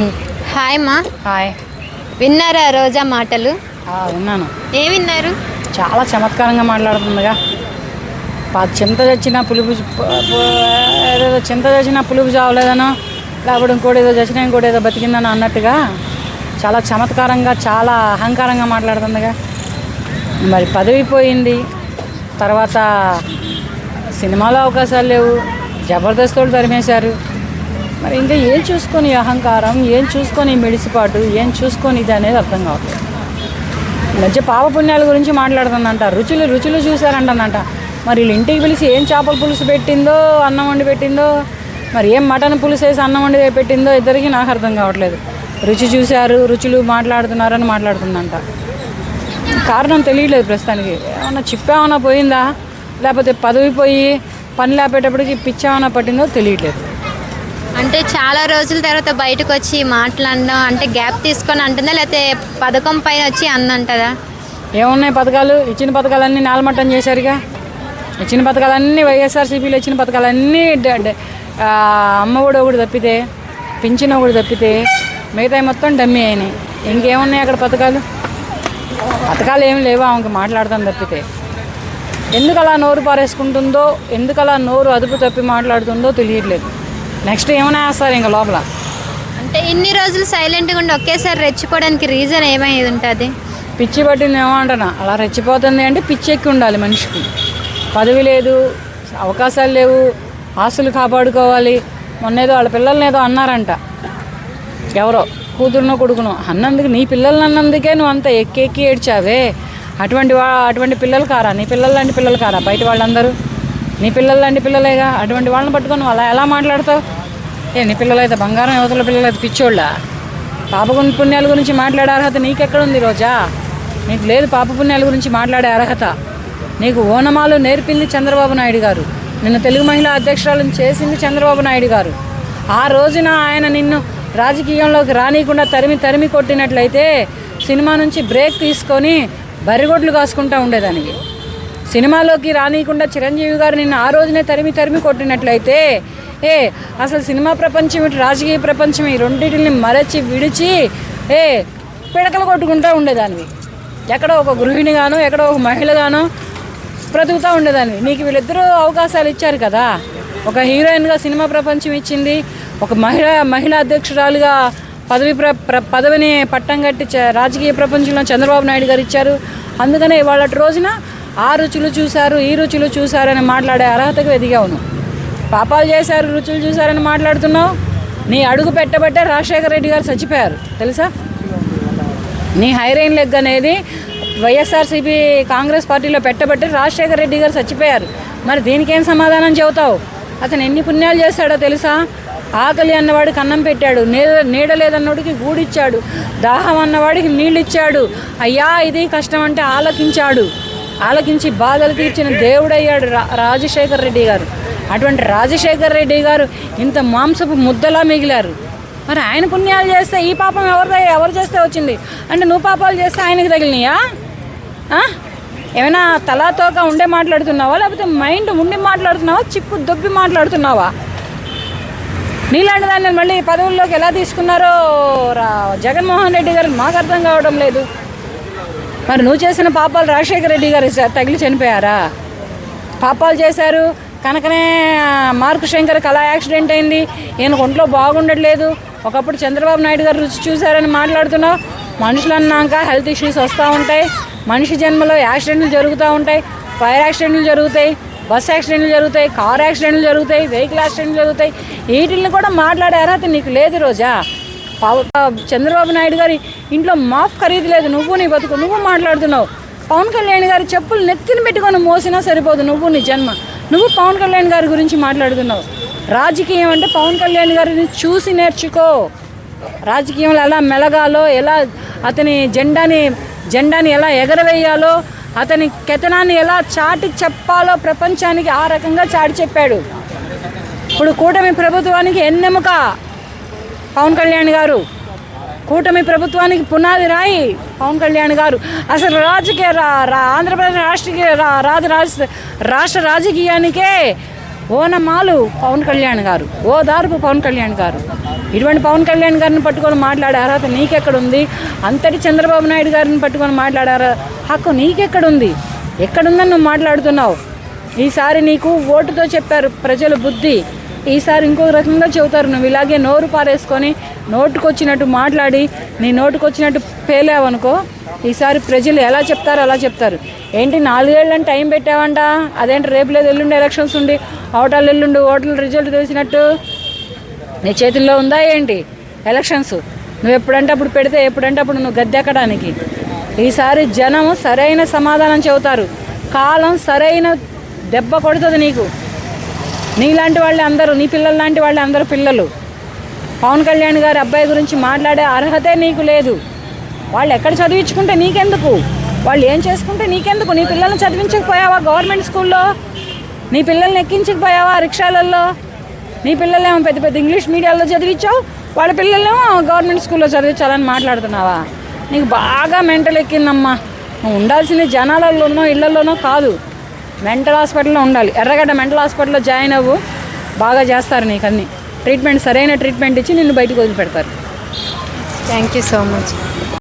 Hi మా. Hi. విన్నారా రోజా మాటలు? విన్నాను. ఏం విన్నారు? చాలా చమత్కారంగా మాట్లాడుతుందిగా. పా చింత చచ్చిన పులుపు ఏదేదో చింత చచ్చిన పులుపు చావలేదనో లేకపోతే ఇంకోటి ఏదో చచ్చిన ఇంకోటి ఏదో బతికిందనో అన్నట్టుగా చాలా చమత్కారంగా చాలా అహంకారంగా మాట్లాడుతుందిగా. మరి పదవి పోయింది తర్వాత సినిమాలో అవకాశాలు లేవు. జబర్దస్త్ తరిమేశారు. మరి ఇంకా ఏం చూసుకొని అహంకారం ఏం చూసుకొని మెడిసిపాటు ఏం చూసుకొని ఇది అనేది అర్థం కావట్లేదు. మధ్య పాపపుణ్యాల గురించి మాట్లాడుతుందంట. రుచులు రుచులు చూశారంటనంట. మరి వీళ్ళు ఇంటికి పిలిచి ఏం చేపల పులుసు పెట్టిందో అన్నం వండి పెట్టిందో మరి ఏం మటన్ పులుసు వేసి అన్నం వండి పెట్టిందో ఇద్దరికి నాకు అర్థం కావట్లేదు. రుచి చూశారు రుచులు మాట్లాడుతున్నారని మాట్లాడుతుందంట. కారణం తెలియలేదు ప్రస్తుతానికి. ఏమన్నా చిప్పేమన్నా పోయిందా? లేకపోతే పదవి పోయి పని లేపేటప్పటికి పిచ్చేమన్నా పట్టిందో తెలియట్లేదు. అంటే చాలా రోజుల తర్వాత బయటకు వచ్చి మాట్లాడడం అంటే గ్యాప్ తీసుకొని అంటుందా? లేకపోతే పథకం పైన వచ్చి అందంటదా ఏమున్నాయి పథకాలు? ఇచ్చిన పథకాలన్నీ నాలమట్టం చేశారుగా. ఇచ్చిన పథకాలన్నీ వైఎస్ఆర్సీపీలో ఇచ్చిన పథకాలన్నీ అమ్మ కూడా ఒకటి తప్పితే పింఛన్ ఒకటి తప్పితే మిగతా మొత్తం డమ్మీ అయినాయి. ఇంకేమున్నాయి అక్కడ పథకాలు? పథకాలు ఏమి లేవు ఆమెకి మాట్లాడతాను తప్పితే. ఎందుకు అలా నోరు పారేసుకుంటుందో ఎందుకు అలా నోరు అదుపు తప్పి మాట్లాడుతుందో తెలియట్లేదు. నెక్స్ట్ ఏమైనా వేస్తారు ఇంకా లోపల? అంటే ఇన్ని రోజులు సైలెంట్గా ఉండి ఒకేసారి రెచ్చిపోవడానికి రీజన్ ఏమైంది ఉంటుంది? పిచ్చి పట్టింది ఏమో అంటున్నా అలా రెచ్చిపోతుంది అంటే పిచ్చి ఎక్కి ఉండాలి మనిషికి. పదవి లేదు అవకాశాలు లేవు ఆస్తులు కాపాడుకోవాలి. మొన్నేదో వాళ్ళ పిల్లల్ని ఏదో అన్నారంట. ఎవరో? కూతురునో కొడుకునో? అన్నందుకు నీ పిల్లల్ని అన్నందుకే నువ్వు అంత ఎక్కి ఎక్కి ఏడ్చావే. అటువంటి వా అటువంటి పిల్లలు కారా? నీ పిల్లలు లాంటి పిల్లలు కారా బయట వాళ్ళందరూ? నీ పిల్లలు లాంటి పిల్లలేగా? అటువంటి వాళ్ళని పట్టుకొని అలా ఎలా మాట్లాడతావు? ఏ నీ పిల్లలైతే బంగారం యువతల పిల్లలైతే పిచ్చోళ్ళ? పాప పుణ్యాల గురించి మాట్లాడే అర్హత నీకెక్కడుంది రోజా? నీకు లేదు పాప పుణ్యాల గురించి మాట్లాడే అర్హత. నీకు ఓనమాలు నేర్పింది చంద్రబాబు నాయుడు గారు. నిన్ను తెలుగు మహిళా అధ్యక్షురాలను చేసింది చంద్రబాబు నాయుడు గారు. ఆ రోజున ఆయన నిన్ను రాజకీయంలోకి రానియకుండా తరిమి తరిమి కొట్టినట్లయితే సినిమా నుంచి బ్రేక్ తీసుకొని బరిగొడ్లు కాసుకుంటూ ఉండేదానికి. సినిమాలోకి రానియకుండా చిరంజీవి గారు నిన్న ఆ రోజునే తరిమి తరిమి కొట్టినట్లయితే ఏ అసలు సినిమా ప్రపంచం ఇటు రాజకీయ ప్రపంచం ఈ రెండింటిని మరచి విడిచి ఏ పిడకలు కొట్టుకుంటూ ఉండేదానివి. ఎక్కడో ఒక గృహిణిగాను ఎక్కడో ఒక మహిళగాను బ్రతుకుతూ ఉండేదానివి. నీకు వీళ్ళిద్దరూ అవకాశాలు ఇచ్చారు కదా. ఒక హీరోయిన్గా సినిమా ప్రపంచం ఇచ్చింది ఒక మహిళ మహిళా అధ్యక్షురాలుగా పదవి ప్ర ప్ర- పదవిని పట్టం కట్టి చ- రాజకీయ ప్రపంచంలో చంద్రబాబు నాయుడు గారు ఇచ్చారు. అందుకనే ఇవాళ రోజున ఆ రుచులు చూశారు ఈ రుచులు చూశారని మాట్లాడే అర్హతకు ఎదిగావు పాపాలు చేశారు రుచులు చూశారని మాట్లాడుతున్నావు? నీ అడుగు పెట్టబట్టే రాజశేఖర రెడ్డి గారు చచ్చిపోయారు. తెలుసా? నీ హైరైన్ లెగ్ అనేది వైఎస్ఆర్సీపీ కాంగ్రెస్ పార్టీలో పెట్టబట్టి రాజశేఖర రెడ్డి గారు చచ్చిపోయారు. మరి దీనికేం సమాధానం చెబుతావు? అతను ఎన్ని పుణ్యాలు చేశాడో తెలుసా? ఆకలి అన్నవాడికి అన్నం పెట్టాడు నీడ నీడ లేదన్నవాడికి గూడిచ్చాడు దాహం అన్నవాడికి నీళ్ళు ఇచ్చాడు అయ్యా ఇది కష్టం అంటే ఆలకించాడు. ఆలకించి బాధలు తీర్చిన దేవుడయ్యాడు రా రెడ్డి గారు. అటువంటి రాజశేఖర్ రెడ్డి గారు ఇంత మాంసపు ముద్దలా మిగిలారు. మరి ఆయన పుణ్యాలు చేస్తే ఈ పాపం ఎవరు ఎవరు చేస్తే వచ్చింది? అంటే నువ్వు పాపాలు చేస్తే ఆయనకి తగిలినాయా? ఏమైనా తలాతోక ఉండే మాట్లాడుతున్నావా? లేకపోతే మైండ్ ఉండి మాట్లాడుతున్నావా? చిప్పు దొబ్బి మాట్లాడుతున్నావా? నీలాంటి దాన్ని మళ్ళీ పదవుల్లోకి ఎలా తీసుకున్నారో రా జగన్మోహన్ రెడ్డి గారు మాకు అర్థం కావడం లేదు. మరి నువ్వు చేసిన పాపాలు రాజశేఖర రెడ్డి గారు తగిలి చనిపోయారా? పాపాలు చేశారు. కనుకనే మార్కు శంకర్ కళా యాక్సిడెంట్ అయింది. ఈయన ఒంట్లో బాగుండట్లేదు. ఒకప్పుడు చంద్రబాబు నాయుడు గారు రుచి చూశారని మాట్లాడుతున్నావు. మనుషులు అన్నాక హెల్త్ ఇష్యూస్ వస్తూ ఉంటాయి. మనిషి జన్మలో యాక్సిడెంట్లు జరుగుతూ ఉంటాయి. ఫైర్ యాక్సిడెంట్లు జరుగుతాయి. బస్ యాక్సిడెంట్లు జరుగుతాయి. కార్ యాక్సిడెంట్లు జరుగుతాయి. వెహికల్ యాక్సిడెంట్లు జరుగుతాయి. వీటిని కూడా మాట్లాడే అర్హత నీకు లేదు రోజా. చంద్రబాబు నాయుడు గారి ఇంట్లో మాఫ్ ఖరీదు లేదు. నువ్వు నీ బతుకు నువ్వు మాట్లాడుతున్నావు. పవన్ కళ్యాణ్ గారి చెప్పులు నెత్తిన పెట్టుకొని మోసినా సరిపోదు. నువ్వు నీ జన్మ. నువ్వు పవన్ కళ్యాణ్ గారి గురించి మాట్లాడుతున్నావు. రాజకీయం అంటే పవన్ కళ్యాణ్ గారిని చూసి నేర్చుకో. రాజకీయంలో ఎలా మెలగాలో ఎలా అతని జెండాని జెండాని ఎలా ఎగరవేయాలో అతని కెతనాన్ని ఎలా చాటి చెప్పాలో ప్రపంచానికి ఆ రకంగా చాటి చెప్పాడు. ఇప్పుడు కూటమి ప్రభుత్వానికి ఎన్నెముక? పవన్ కళ్యాణ్ గారు. కూటమి ప్రభుత్వానికి పునాది రాయి పవన్ కళ్యాణ్ గారు. అసలు రాజకీయ రా- రా- ఆంధ్రప్రదేశ్ రాష్ట్రీయ రా- రాజ రాజ రాష్ట్ర రాజకీయానికే ఓనమాలు పవన్ కళ్యాణ్ గారు. ఓ దారుపు పవన్ కళ్యాణ్ గారు. ఇటువంటి పవన్ కళ్యాణ్ గారిని పట్టుకొని మాట్లాడే అర్హత నీకెక్కడుంది? అంతటి చంద్రబాబు నాయుడు గారిని పట్టుకొని మాట్లాడారా హక్కు నీకెక్కడుంది? ఎక్కడుందని నువ్వు మాట్లాడుతున్నావు. ఈసారి నీకు ఓటుతో చెప్పారు ప్రజలు బుద్ధి. ఈసారి ఇంకో రకంగా చెబుతారు నువ్వు ఇలాగే నోరు పారేసుకొని నోటుకొచ్చినట్టు మాట్లాడి నీ నోటుకొచ్చినట్టు పేలావనుకో ఈసారి ప్రజలు ఎలా చెప్తారో అలా చెప్తారు. ఏంటి నాలుగేళ్ళని టైం పెట్టావంట? అదేంటి రేపు లేదు ఎల్లుండి ఎలక్షన్స్ ఉండి ఓటాలు ఎల్లుండి ఓటర్ల రిజల్ట్ తెలిసినట్టు నీ చేతుల్లో ఉందా ఏంటి ఎలక్షన్స్? నువ్వు ఎప్పుడంటే అప్పుడు పెడితే ఎప్పుడంటే అప్పుడు నువ్వు గద్దెక్కడానికి ఈసారి జనం సరైన సమాధానం చెబుతారు. కాలం సరైన దెబ్బ కొడుతుంది నీకు. నీలాంటి వాళ్ళే అందరూ నీ పిల్లల లాంటి వాళ్ళే అందరూ పిల్లలు. పవన్ కళ్యాణ్ గారి అబ్బాయి గురించి మాట్లాడే అర్హతే నీకు లేదు. వాళ్ళు ఎక్కడ చదివించుకుంటే నీకెందుకు? వాళ్ళు ఏం చేసుకుంటే నీకెందుకు? నీ పిల్లల్ని చదివించకపోయావా గవర్నమెంట్ స్కూల్లో? నీ పిల్లల్ని ఎక్కించకపోయావా రిక్షాలలో నీ పిల్లలేమో పెద్ద పెద్ద ఇంగ్లీష్ మీడియాలో చదివించావు? వాళ్ళ పిల్లలేమో గవర్నమెంట్ స్కూల్లో చదివించాలని మాట్లాడుతున్నావా? నీకు బాగా మెంటల్ ఎక్కిందమ్మా నువ్వు ఉండాల్సింది జనాలలోనో ఇళ్ళలోనో కాదు. మెంటల్ హాస్పిటల్లో ఉండాలి. ఎర్రగడ్డ మెంటల్ హాస్పిటల్లో జాయిన్ అవ్వు బాగా చేస్తారు నీకు అన్నీ. ట్రీట్మెంట్ సరైన ట్రీట్మెంట్ ఇచ్చి నిన్ను బయటకు వదిలిపెడతారు. Thank you so much